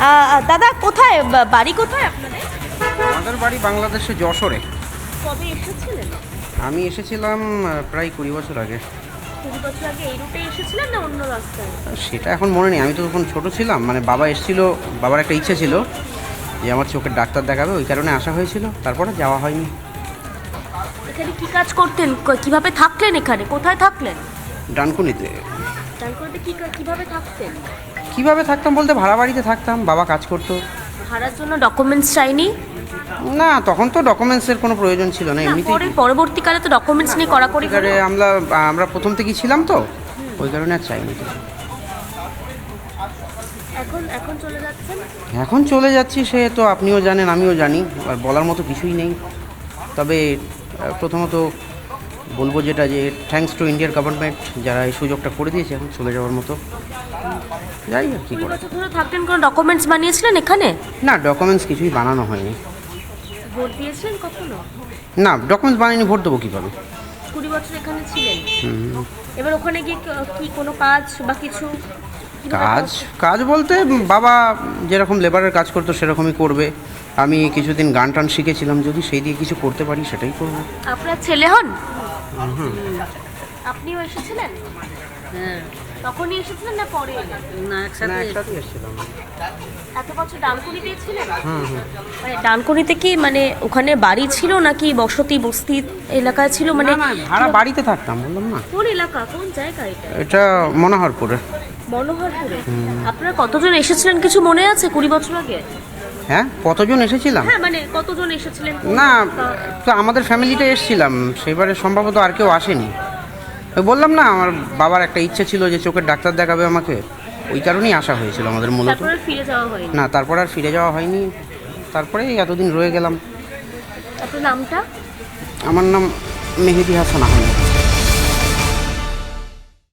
দাদা কোথায় বাড়ি কোথায় আপনাদের? আমাদের বাড়ি বাংলাদেশে যশোরে। কবে এসেছিলেন? আমি এসেছিলাম প্রায় কুড়ি বছর আগে। কুড়ি বছর আগে এই রুটে এসেছিলেন না অন্য রাস্তায়? সেটা এখন মনে নেই। আমি তো তখন ছোট ছিলাম। মানে বাবা এসেছিল বাবার একটা ইচ্ছে ছিল যে আমার চোখের ডাক্তার দেখাবে। ওই কারণে আসা হয়েছিল। তারপরে যাওয়া হয়নি। এখানে কি কাজ করতেন? কীভাবে থাকলেন এখানে? কোথায় থাকলেন? ডানকুনিতে। ডানকুনিতে কি কীভাবে থাকতেন? কীভাবে থাকতাম বলতে ভাড়া বাড়িতে থাকতাম বাবা কাজ করতো। ভাড়ার জন্য ডকুমেন্টস চাইনি? না তখন তো ডকুমেন্টসের কোনো প্রয়োজন ছিল না এমনিতেই পরে পরবর্তীকালে তো ডকুমেন্টস নিয়ে কড়াকড়ি এবারে আমরা আমরা প্রথম থেকেই ছিলাম তো ওই কারণে আর চাইনি। এখন এখন চলে যাচ্ছেন? এখন চলে যাচ্ছি সে তো আপনিও জানেন আমিও জানি আর বলার মতো কিছুই নেই। তবে প্রথমত বলব যেটা যে থ্যাঙ্কস টু ইন্ডিয়ার গভর্নমেন্ট যারা এই সুযোগটা করে দিয়েছে এখন চলে যাওয়ার মতো। যাই আর কী করে। বছর কোনো ডকুমেন্টস বানিয়েছিলেন এখানে? না ডকুমেন্টস কিছুই বানানো হয়নি। ভোট দিয়েছিলেন কখনো? না ডকুমেন্টস বানাইনি ভোট দেবো কীভাবে? কুড়ি বছর এখানে ছিলেন। এবার ওখানে গিয়ে কি কোনো কাজ বা কিছু? কাজ? কাজ? বলতে বাবা যেরকম লেবারের কাজ করতো সেরকমই করবে। আমি কিছুদিন গান টান শিখেছিলাম যদি সেই দিয়ে কিছু করতে পারি সেটাই করব। আপনার ছেলে হন? আপনিও এসেছিলেন? হ্যাঁ। তখনই এসেছিলেন না পরে? না একসাথে একসাথে এসেছিলাম। এত বছর ডানকুনিতে ছিলেন মানে ডানকুনিতে কি মানে ওখানে বাড়ি ছিল নাকি বসতি বস্তি এলাকায় ছিল? মানে ভাড়া বাড়িতে থাকতাম বললাম না। কোন এলাকা? কোন জায়গা এটা? এটা মনোহরপুরে। মনোহরপুরে? আপনারা কতজন এসেছিলেন কিছু মনে আছে কুড়ি বছর আগে? হ্যাঁ? কতজন এসেছিলাম? হ্যাঁ মানে কতজন এসেছিলেন? না তো আমাদের ফ্যামিলিটা এসেছিলাম। সেবারে সম্ভবত আর কেউ আসেনি। বললাম না আমার বাবার একটা ইচ্ছে ছিল যে চোখের ডাক্তার দেখাবে আমাকে। ওই কারণেই আসা হয়েছিল আমাদের মূলত। না তারপর আর ফিরে যাওয়া হয়নি। তারপরে এতদিন রয়ে গেলাম। নামটা? আমার নাম মেহেদি হাসান আহমেদ।